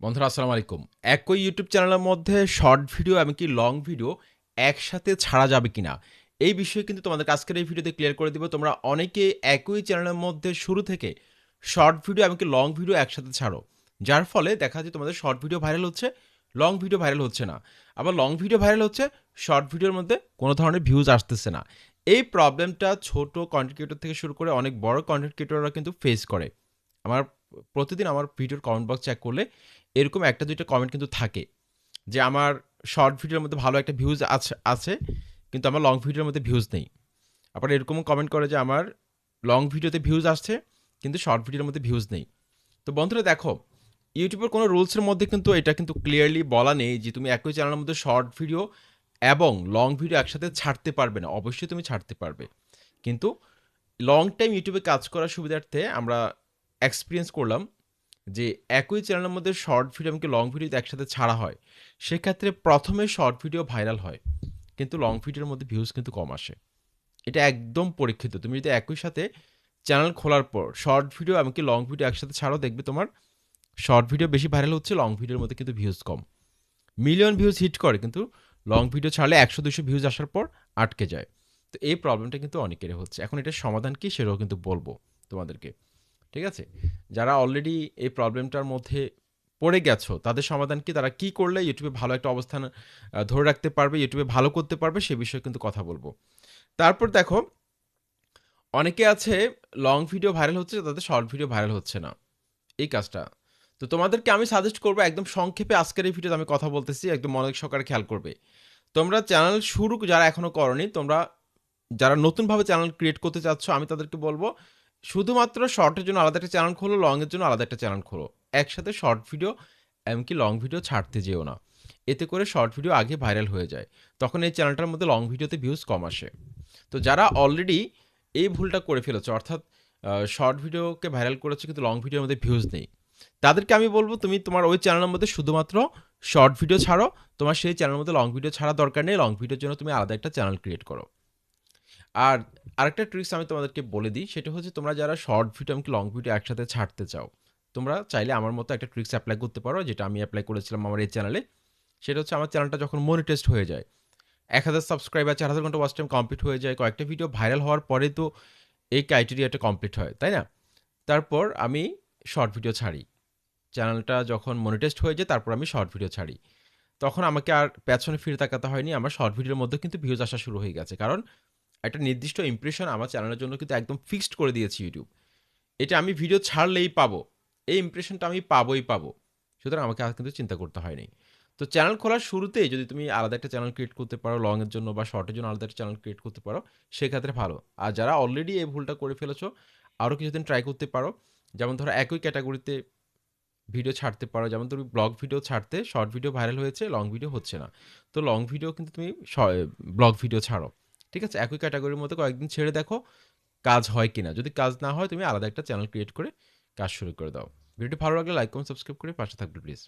বন্ধুরা, আসসালামু আলাইকুম। একই ইউটিউব চ্যানেলের মধ্যে শর্ট ভিডিও এমনকি লং ভিডিও একসাথে ছাড়া যাবে কিনা, এই বিষয়ে কিন্তু তোমাদের আজকের এই ভিডিওতে ক্লিয়ার করে দিব। তোমরা অনেকে একই চ্যানেলের মধ্যে শুরু থেকে শর্ট ভিডিও এমনকি লং ভিডিও একসাথে ছাড়ো, যার ফলে দেখা যায় তোমাদের শর্ট ভিডিও ভাইরাল হচ্ছে লং ভিডিও ভাইরাল হচ্ছে না। আবার লং ভিডিও ভাইরাল হচ্ছে শর্ট ভিডিওর মধ্যে কোনো ধরনের ভিউজ আসতেছে না। এই প্রবলেমটা ছোট কন্টেন্ট ক্রিয়েটর থেকে শুরু করে অনেক বড় কন্টেন্ট ক্রিয়েটররা কিন্তু ফেস করে। আমার প্রতিদিন আমার ভিডিওর কমেন্ট বক্স চেক করলে এরকম একটা, দুইটা কমেন্ট কিন্তু থাকে যে আমার শর্ট ভিডিওর মধ্যে ভালো একটা ভিউজ আছে আছে, কিন্তু আমার লং ভিডিওর মধ্যে ভিউজ নেই। আবার এরকমও কমেন্ট করে যে আমার লং ভিডিওতে ভিউজ আসছে, কিন্তু শর্ট ভিডিওর মধ্যে ভিউজ নেই। তো বন্ধুরা দেখো, ইউটিউবের কোনো রুলসের মধ্যে কিন্তু এটা কিন্তু ক্লিয়ারলি বলা নেই যে তুমি একই চ্যানেলের মধ্যে শর্ট ভিডিও এবং লং ভিডিও একসাথে ছাড়তে পারবে না। অবশ্যই তুমি ছাড়তে পারবে। কিন্তু লং টাইম ইউটিউবে কাজ করার সুবিধার্থে আমরা এক্সপিরিয়েন্স করলাম যে একই চ্যানেলের মধ্যে শর্ট ভিডিও এমনকি লং ভিডিও একসাথে ছাড়া হয়, সেক্ষেত্রে প্রথমে শর্ট ভিডিও ভাইরাল হয়, কিন্তু লং ভিডিওর মধ্যে ভিউজ কিন্তু কম আসে। এটা একদম পরীক্ষিত। তুমি যদি একই সাথে চ্যানেল খোলার পর শর্ট ভিডিও এমনকি লং ভিডিও একসাথে ছাড়াও দেখবে তোমার শর্ট ভিডিও বেশি ভাইরাল হচ্ছে লং ভিডিওর মধ্যে কিন্তু ভিউজ কম। মিলিয়ন ভিউজ হিট করে, কিন্তু লং ভিডিও ছাড়লে একশো দুশো ভিউজ আসার পর আটকে যায়। তো এই প্রবলেমটা কিন্তু অনেকেরই হচ্ছে। এখন এটার সমাধান কি সেটাও কিন্তু বলব তোমাদেরকে। ঠিক আছে? যারা অলরেডি এই প্রবলেমটার মধ্যে পড়ে গেছো, তাদের সমাধান কি? তারা কি করলে ইউটিউবে ভালো একটা অবস্থান ধরে রাখতে পারবে ইউটিউবে ভালো করতে পারবে, সে বিষয়ে কিন্তু কথা বলব। তারপর দেখো, অনেকে আছে লং ভিডিও ভাইরাল হচ্ছে, তাদের শর্ট ভিডিও ভাইরাল হচ্ছে না। এই কাজটা। তো তোমাদেরকে আমি সাজেস্ট করব, একদম সংক্ষেপে আজকের এই ভিডিওতে আমি কথা বলতেছি, একদম মনোযোগ সহকারে খেয়াল করবে। তোমরা চ্যানেল শুরু যারা এখনও করনি, তোমরা যারা নতুনভাবে চ্যানেল ক্রিয়েট করতে চাচ্ছ, আমি তাদেরকে বলব শুধুমাত্র শর্টের জন্য আলাদা একটা চ্যানেল খোলো লং এর জন্য আলাদা একটা চ্যানেল খোলো। একসাথে শর্ট ভিডিও, এমনকি লং ভিডিও ছাড়তে যেও না। এতে করে শর্ট ভিডিও আগে ভাইরাল হয়ে যায়। তখন এই চ্যানেলটার মধ্যে লং ভিডিওতে ভিউজ কম আসে। তো যারা অলরেডি এই ভুলটা করে ফেলেছে, অর্থাৎ শর্ট ভিডিওকে ভাইরাল করেছে কিন্তু লং ভিডিওর মধ্যে ভিউজ নেই, তাদেরকে আমি বলব তুমি তোমার ওই চ্যানেলের মধ্যে শুধুমাত্র শর্ট ভিডিও ছাড়ো। তোমার সেই চ্যানেলের মধ্যে লং ভিডিও ছাড়া দরকার নেই। লং ভিডিওর জন্য তুমি আলাদা একটা চ্যানেল ক্রিয়েট করো। আর আরেকটা ট্রিক্স আমি তোমাদেরকে বলে দিই, সেটা হচ্ছে তোমরা যারা শর্ট ভিডিও এমনকি লং ভিডিও একসাথে ছাড়তে চাও, তোমরা চাইলে আমার মতো একটা ট্রিক্স অ্যাপ্লাই করতে পারো, যেটা আমি অ্যাপ্লাই করেছিলাম আমার এই চ্যানেলে সেটা হচ্ছে আমার চ্যানেলটা যখন মনিটেস্ট হয়ে যায়, এক হাজার সাবস্ক্রাইবার চার হাজার ঘণ্টা ওয়াচ টাইম কমপ্লিট হয়ে যায়, কয়েকটা ভিডিও ভাইরাল হওয়ার পরে তো এই ক্রাইটেরিয়াটা কমপ্লিট হয়, তাই না? তারপর আমি শর্ট ভিডিও ছাড়ি। চ্যানেলটা যখন মনিটেস্ট হয়ে যায়, তারপর আমি শর্ট ভিডিও ছাড়ি। তখন আমাকে আর পেছনে ফিরে তাকাতে হয়নি, আমার শর্ট ভিডিওর মধ্যে কিন্তু ভিউজ আসা শুরু হয়ে গেছে, কারণ একটা নির্দিষ্ট ইমপ্রেশন আমার চ্যানেলের জন্য কিন্তু একদম ফিক্সড করে দিয়েছি ইউটিউব এটা আমি ভিডিও ছাড়লেই পাবো। এই ইমপ্রেশনটা আমি পাবোই পাবো। সুতরাং আমাকে আর কিন্তু চিন্তা করতে হয়নি তো চ্যানেল খোলার শুরুতেই যদি তুমি আলাদা একটা চ্যানেল ক্রিয়েট করতে পারো লং এর জন্য বা শর্টের জন্য আলাদা একটা চ্যানেল ক্রিয়েট করতে পারো, সেক্ষেত্রে ভালো। আর যারা অলরেডি এই ভুলটা করে ফেলেছো আরও কিছুদিন ট্রাই করতে পারো। যেমন ধরো একই ক্যাটাগরিতে ভিডিও ছাড়তে পারো। যেমন তুমি ব্লগ ভিডিও ছাড়তে শর্ট ভিডিও ভাইরাল হয়েছে লং ভিডিও হচ্ছে না। তো লং ভিডিও কিন্তু তুমি ব্লগ ভিডিও ছাড়ো। ঠিক আছে? একই ক্যাটাগরির মধ্যে কয়েকদিন ছেড়ে দেখো কাজ হয় কিনা। যদি কাজ না হয়, তুমি আলাদা একটা চ্যানেল ক্রিয়েট করে কাজ শুরু করে দাও। ভিডিওটি ভালো লাগলে লাইক কমেন্ট সাবস্ক্রাইব করে পাশে থাকবে প্লিজ